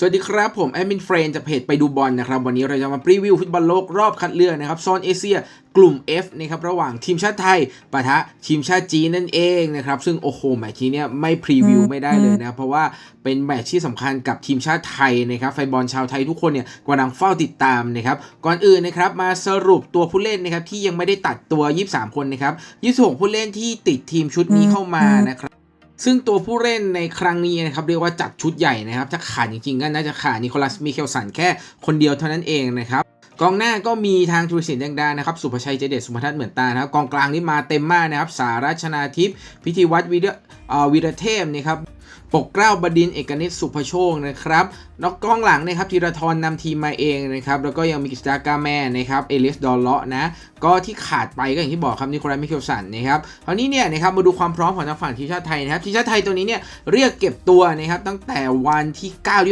สวัสดีครับ ผมแอดมินเฟรนจากเพจไปดูบอลนะครับ วันนี้เราจะมารีวิวฟุตบอลโลกรอบคัดเลือกนะครับโซนเอเชียกลุ่ม F นะครับระหว่างทีมชาติไทยปะทะทีมชาติจีนนั่นเองนะครับซึ่งโอ้โหแมตช์นี้เนี่ยไม่พรีวิวไม่ได้เลยนะเพราะว่าเป็นแมตช์ที่สำคัญกับทีมชาติไทยนะครับแฟนบอลชาวไทยทุกคนเนี่ยกำลังเฝ้าติดตามนะครับก่อนอื่นนะครับมาสรุปตัวผู้เล่นนะครับที่ยังไม่ได้ตัดตัว 23 คนนะครับ 26 ผู้เล่นที่ติดทีมชุดนี้เข้ามานะครับ ซึ่งตัวผู้เล่นในครั้งนี้นะครับเรียกว่าจัดชุดใหญ่นะครับ ถ้าขาดจริงๆก็น่าจะขาดนิโคลัสมิเคลสันแค่คนเดียวเท่านั้นเองนะครับ กองหน้าก็มีทางธุรศิลป์แดงดานะครับ สุภชัยเจเดชสุภทัศน์เหมือนตานะครับกองกลางนี่มาเต็มมากนะครับ สารัชนาทิพย์พิธีวัฒน์วิรเวีรเทพนะครับปกเกล้าบดินเอกนิตสุภโชคนะครับนอกกองหลังนะครับธีรทรนำทีมมาเองนะครับแล้วก็ยังมีกิจดากาแมนนะครับเอลิสดอลเลาะนะก็ที่ขาดไปก็อย่างที่บอกครับนิโคลัสมิเคลสันนะครับคราวนี้เนี่ยนะครับมาดูความพร้อมของทางฝั่งทีมชาติไทยนะครับทีมชาติไทยตัวนี้เนี่ยเรียกเก็บตัวนะครับตั้งแต่วันที่ 9 ที่